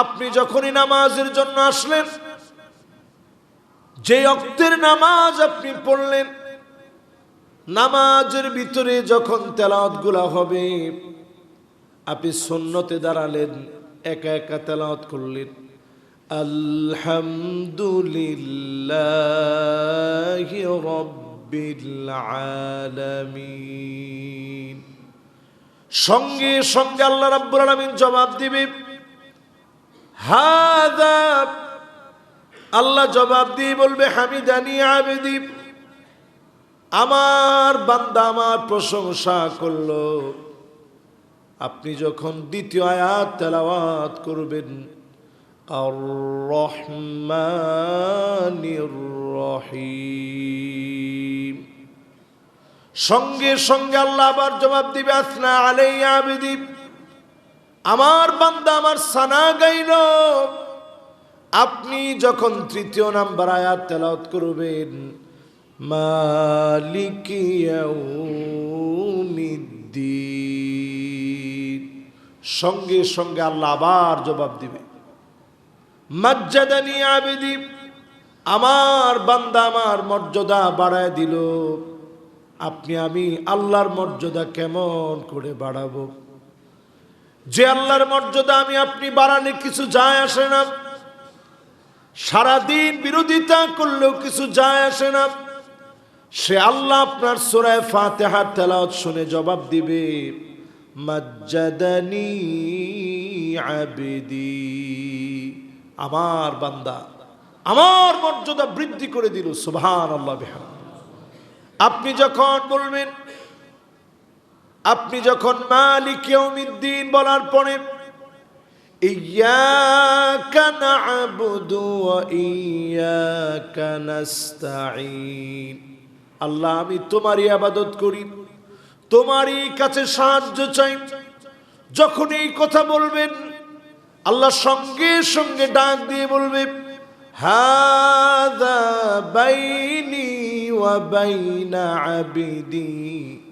আপনি যখনই নামাজের জন্য আসলেন, যে অক্তের নামাজ আপনি পড়লেন, নামাজের ভিতরে যখন তেলাওয়াতগুলা হবে, আপনি সুন্নতে দাঁড়ালেন, একা একা তেলাওয়াত করলেন। আলহামদুলিল্লাহ সঙ্গে সঙ্গে আল্লাহ রাব্বুল আলামিন জবাব দিবে আল্লাহ জবাব দিয়ে বলবে, হামিদানি আবেদি। আমার বান্দা আমার প্রশংসা করল। আপনি যখন দ্বিতীয় আয়াত তেলাওয়াত করবেন আর রহিম সঙ্গে সঙ্গে আল্লাহ আবার জবাব দিবে, আসনা আলাই আবেদি। আমার বান্দা, আমার সানা গাইল আপনি যখন তৃতীয় নাম্বার আয়াত তেলাওয়াত করবেন মালিকিয়াউমিদ্দিন সঙ্গে সঙ্গে আল্লাহ আবার জবাব দিবে। মজ্জাদানি আবেদি, আমার বান্দা আমার মর্যাদা বাড়ায় দিল, আপনি আমি আল্লাহর মর্যাদা কেমন করে বাড়াবো? যে আল্লাহর মর্যাদা আমি আপনি বাড়ালে কিছু যায় আসে না। সারাদিন বিরোধিতা করলেও কিছু যায় আসে না। সে আল্লাহ আপনার সোরায় ফাতেহার তেলাওয়াত শুনে জবাব দিবে আমার বান্দা, আমার মর্যাদা বৃদ্ধি করে দিল সুবহান আল্লাহ আপনি যখন বলবেন আপনি যখন মালিক ইয়াউমিদ্দিন বলার পরে ইয়াকা না'বুদু ইয়াকা নাস্তাঈন। আল্লাহ, আমি তোমারই আবাদত করি, তোমারই কাছে সাহায্য চাই। যখন এই কথা বলবেন, আল্লাহ সঙ্গে সঙ্গে ডাক দিয়ে বলবে হাদা বাইনি ওয়া বাইনা আবিদি।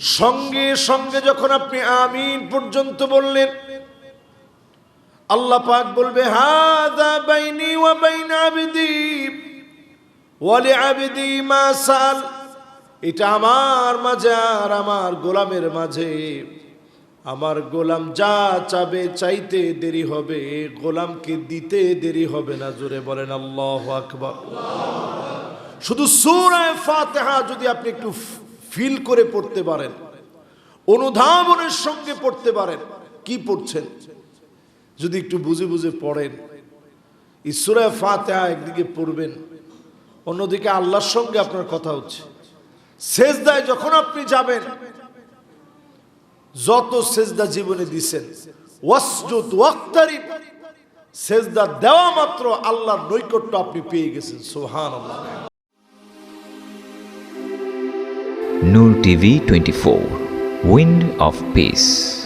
সঙ্গে সঙ্গে যখন আপনি আমিন পর্যন্ত বললেন, আল্লাহ পাক বলবে হাদা বাইনি ওয়া বাইন আবদি ওয়ালি আবদি মা সাল। এটা আমার মাঝে আর আমার গোলামের মাঝে। আমার গোলাম যা চাবে চাইতে দেরি হবে, গোলামকে দিতে দেরি হবে না। জোরে বলেন, আল্লাহ আকবার। শুধু সূরায়ে ফাতিহা যদি আপনি একটু ফিল করে পড়তে পারেন, অনুধাবনের সঙ্গে পড়তে পারেন, কি পড়ছেন? যদি একটু বুঝে বুঝে পড়েন ঈশ্বরের ফাতেহা একদিকে পড়বেন, অন্যদিকে আল্লাহর সঙ্গে আপনার কথা হচ্ছে। সেজদায় যখন আপনি যাবেন, যত সেজদা জীবনে দিছেন সেজদা দেওয়া মাত্র আল্লাহর নৈকট্য আপনি পেয়ে গেছেন, সুবহানাল্লাহ। Noor TV 24 Wind of Peace